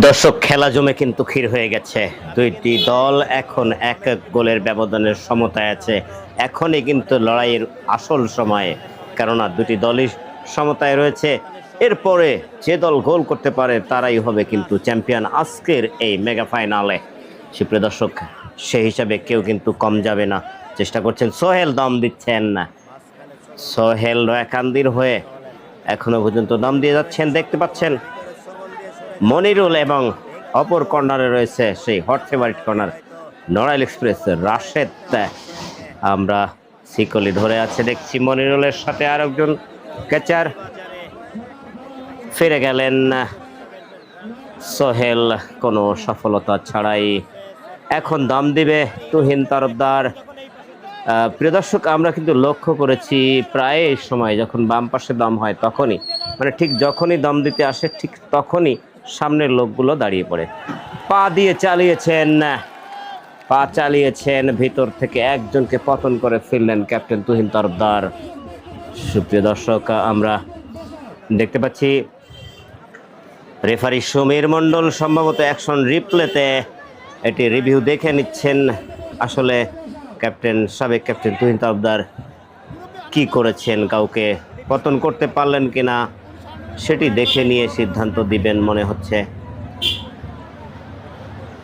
দর্শক, খেলা জমে কিন্তু ক্ষীর হয়ে গেছে। দুইটি দল এখন এক এক গোলের ব্যবধানের সমতায় আছে। এখনই কিন্তু লড়াইয়ের আসল সময়ে, কেননা দুটি দলই সমতায় রয়েছে। এরপরে যে দল গোল করতে পারে, তারাই হবে কিন্তু চ্যাম্পিয়ন আজকের এই মেগা ফাইনালে। সুপ্রিয় দর্শক সেই হিসাবে কেউ কিন্তু কম যাবে না। চেষ্টা করছেন সোহেল, দম দিচ্ছেন। না সোহেল রয়াকান্দির হয়ে এখনও পর্যন্ত দম দিয়ে যাচ্ছেন, দেখতে পাচ্ছেন মনিরুল এবং অপর কর্নারে রয়েছে সেই hot favourite corner Narail express Rashed. আমরা সিকলি ধরে আছে, দেখছি মনিরুলের সাথে আরেকজন ক্যাচার ফিরে গেলেন সোহেল, কোনো সফলতা ছাড়াই। এখন দাম দিবে তুহিন তরফদার প্রিয় দর্শক, আমরা কিন্তু লক্ষ্য করেছি প্রায় এই সময় যখন বাম পাশে দম হয় তখনই মানে ঠিক যখনই দম দিতে আসে ঠিক তখনই সামনের লোকগুলো দাঁড়িয়ে পড়ে। পা দিয়ে চালিয়েছেন, পা চালিয়েছেন, ভিতর থেকে একজনকে পতন করে ফেললেন ক্যাপ্টেন তুহিন তরফদার। সুপ্রিয় দর্শক, আমরা দেখতে পাচ্ছি, রেফারি সমীর মণ্ডল সম্ভবত অ্যাকশন রিপ্লেতে এটি রিভিউ দেখে নিচ্ছেন। আসলে ক্যাপ্টেন, সাবেক ক্যাপ্টেন তুহিন তরফদার কি করেছেন, কাউকে পতন করতে পারলেন কিনা? সেটি দেখে নিয়ে সিদ্ধান্ত দিবেন মনে হচ্ছে।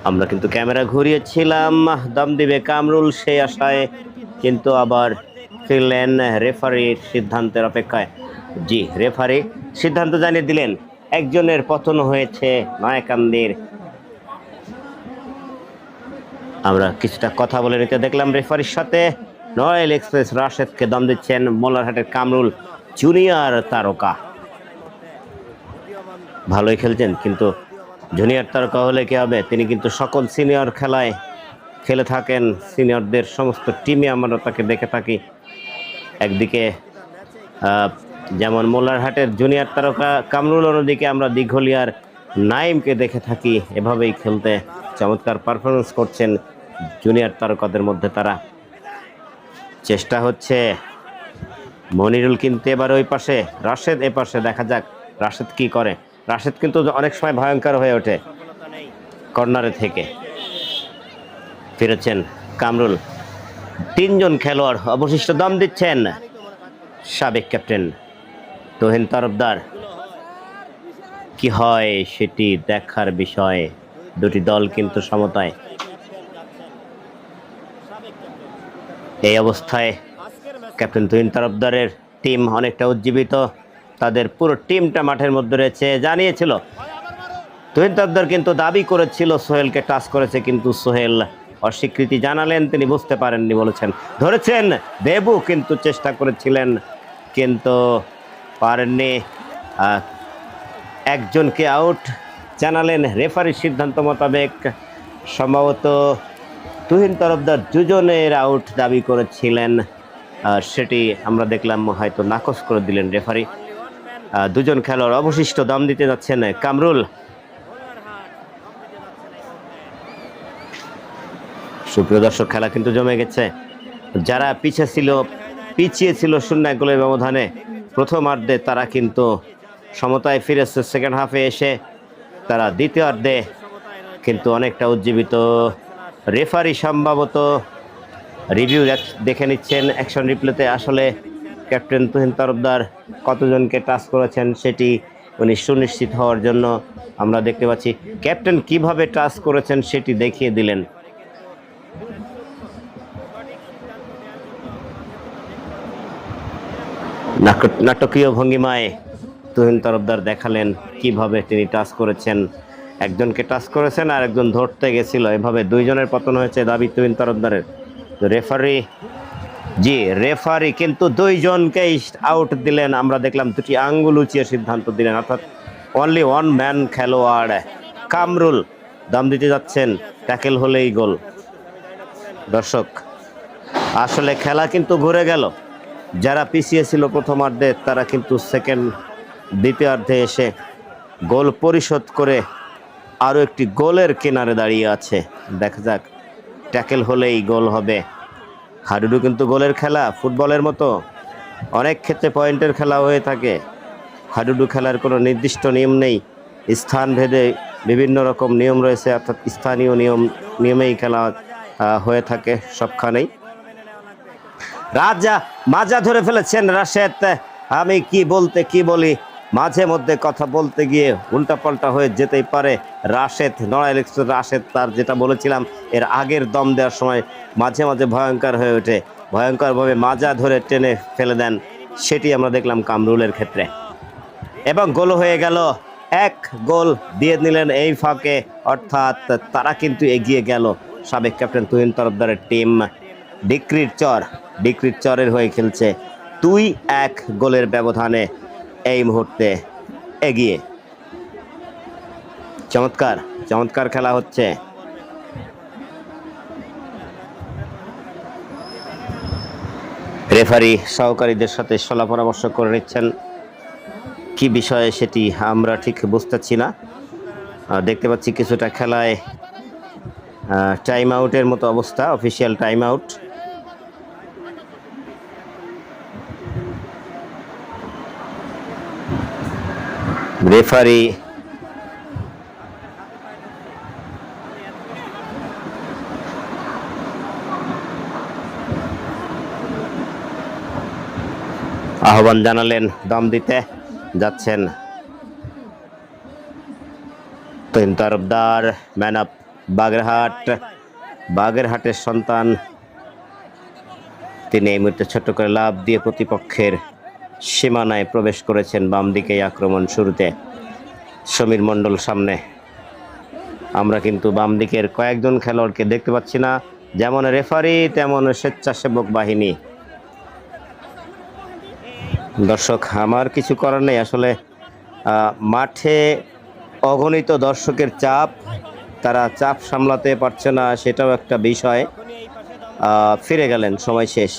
আমরা কিন্তু ক্যামেরা ঘুরিয়েছিলাম, দম দিবে কামরুল সেই আশায়, কিন্তু আবার ফিরলেন রেফারির সিদ্ধান্তের অপেক্ষায়। জি, রেফারি সিদ্ধান্ত জানিয়ে দিলেন, একজনের পতন হয়েছে নয়াকান্দির। আমরা কিছুটা কথা বলে নিতে দেখলাম রেফারির সাথে। রয়্যাল এক্সপ্রেস রাশেদকে দম দিচ্ছেন মোল্লারহাটের কামরুল জুনিয়র তারকা। ভালোই খেলছেন, কিন্তু জুনিয়র তারকা হলে কি হবে? তিনি কিন্তু সকল সিনিয়র খেলায় খেলে থাকেন। সিনিয়রদের সমস্ত টিমে আমরা তাকে দেখে থাকি। একদিকে যেমন মোল্লারহাটের জুনিয়র তারকা কামরুল অন্যদিকে আমরা দীঘলিয়ার নাইমকে দেখে থাকি। এভাবেই খেলতে চমৎকার পারফরমেন্স করছেন জুনিয়র তারকাদের মধ্যে তারা। চেষ্টা হচ্ছে মনিরুল কিন্তু এবার ওই পাশে, রাশেদ এ পাশে, দেখা যাক রাশেদ কি করে। রাশেদ কিন্তু অনেক সময় ভয়ঙ্কর হয়ে ওঠে কর্নারে থেকে। ফিরেছেন কামরুল। তিনজন খেলোয়াড় অবশিষ্ট দম দিচ্ছেন সাবেক ক্যাপ্টেন তোহিন তরফদার। কি হয় সেটি দেখার বিষয়। দুটি দল কিন্তু সমতায়। এই অবস্থায় ক্যাপ্টেন তুহিন তরফদারের টিম অনেকটা উজ্জীবিত। তাদের পুরো টিমটা মাঠের মধ্যে রয়েছে, জানিয়েছিল। তুহিন তরফদার কিন্তু দাবি করেছিল, সোহেলকে টাচ করেছে কিন্তু সোহেল অস্বীকৃতি জানালেন, তিনি বুঝতে পারেননি বলেছেন। ধরেছেন, দেবু কিন্তু চেষ্টা করেছিলেন, কিন্তু পারেননি। একজনকে আউট জানালেন রেফারির সিদ্ধান্ত মোতাবেক। সম্ভবত তুহিন তরফদার দুজনের আউট দাবি করেছিলেন সেটি আমরা দেখলাম, হয়তো নাকচ করে দিলেন রেফারি। দুজন খেলোয়াড় অবশিষ্ট দাম দিতে যাচ্ছেন কামরুল। সুপ্রিয় দর্শক, খেলা কিন্তু জমে গেছে। যারা পিছিয়ে ছিল পিছিয়ে ছিল শূন্য গোলের ব্যবধানে প্রথমার্ধে তারা কিন্তু সমতায় ফিরেছে। সেকেন্ড হাফে এসে তারা দ্বিতীয়ার্ধে কিন্তু অনেকটা উজ্জীবিত। রেফারি সম্ভবত রিভিউ দেখে নিচ্ছেন অ্যাকশন রিপ্লেতে। আসলে ক্যাপ্টেন তুহিন তরফদার কতজনকে টাচ করেছেন সেটি উনি সুনিশ্চিত হওয়ার জন্য আমরা দেখতে পাচ্ছি। ক্যাপ্টেন কীভাবে টাচ করেছেন সেটি দেখিয়ে দিলেন। নাটক- নাটকীয় ভঙ্গিমায় তুহিন তরফদার দেখালেন কীভাবে তিনি টাচ করেছেন। একজনকে টাচ করেছেন আর একজন ধরতে গেছিল। এভাবে দুইজনের পতন হয়েছে দাবি তুহিন তরফদারের রেফারি জি রেফারি কিন্তু দুইজনকেই আউট দিলেন। আমরা দেখলাম দুটি আঙ্গুল উঁচিয়ে সিদ্ধান্ত দিলেন, অর্থাৎ অনলি ওয়ান ম্যান খেলোয়াড়, কামরুল। দাম দিতে যাচ্ছেন ট্যাকেল হলেই গোল। দর্শক, আসলে খেলা কিন্তু ঘুরে গেল। যারা পিছিয়ে ছিল প্রথমার্ধে, তারা কিন্তু সেকেন্ড দ্বিতীয়ার্ধে এসে গোল পরিশোধ করে আরও একটি গোলের কিনারে দাঁড়িয়ে আছে। দেখা যাক ট্যাকেল হলেই গোল হবে। হাডুডু কিন্তু গোলের খেলা, ফুটবলের মতো। অনেক ক্ষেত্রে পয়েন্টের খেলা হয়ে থাকে। হাডুডু খেলার কোনো নির্দিষ্ট নিয়ম নেই। স্থান ভেদে বিভিন্ন রকম নিয়ম রয়েছে, অর্থাৎ স্থানীয় নিয়ম, নিয়মেই খেলা হয়ে থাকে সবখানেই। রাজা মাজা ধরে ফেলেছেন রাশেদ। আমি কি বলতে কি বলি? মাঝে মধ্যে কথা বলতে গিয়ে উল্টাপাল্টা হয়ে যেতেই পারে। রাশেদ, নড়াইল এক্সপ্রেস রাশেদ তার যেটা বলেছিলাম, এর আগের দম দেওয়ার সময় মাঝে মাঝে ভয়ঙ্কর হয়ে ওঠে। ভয়ঙ্করভাবে মাজা ধরে টেনে ফেলে দেন। সেটি আমরা দেখলাম কামরুলের ক্ষেত্রে। এবং গোল হয়ে গেল। এক গোল দিয়ে নিলেন এই ফাঁকে। অর্থাৎ তারা কিন্তু এগিয়ে গেল। সাবেক ক্যাপ্টেন তুহিন তরফদারের টিম ডিক্রির চর। ডিক্রির চরের হয়ে খেলছে দুই এক গোলের ব্যবধানে। এই মুহূর্তে এগিয়ে। চমৎকার চমৎকার খেলা হচ্ছে। রেফারি সহকারীদের সাথে সলা পরামর্শ করে নিচ্ছেন। কি বিষয়ে সেটি আমরা ঠিক বুঝতেছি না। দেখতে পাচ্ছি কিছুটা খেলায় টাইম আউটের মতো অবস্থা অফিসিয়াল টাইম আউট রেফারি। আহ্বান জানালেন, দম দিতে যাচ্ছেন। তিন তরফদার, ম্যান আপ বাগেরহাট, বাগেরহাটের সন্তান। তিনি এই মুহূর্তে ছোট্ট করে লাভ দিয়ে প্রতিপক্ষের সীমানায় প্রবেশ করেছেন বাম দিকে আক্রমণ শুরুতে। সমীর মণ্ডল সামনে। আমরা কিন্তু বাম দিকের কয়েকজন খেলোয়াড়কে দেখতে পাচ্ছি না। যেমন রেফারি, তেমন স্বেচ্ছাসেবক বাহিনী। দর্শক, আমার কিছু করার নেই। আসলে মাঠে অগণিত দর্শকের চাপ। তারা চাপ সামলাতে পারছে না, সেটাও একটা বিষয়। ফিরে গেলেন, সময় শেষ।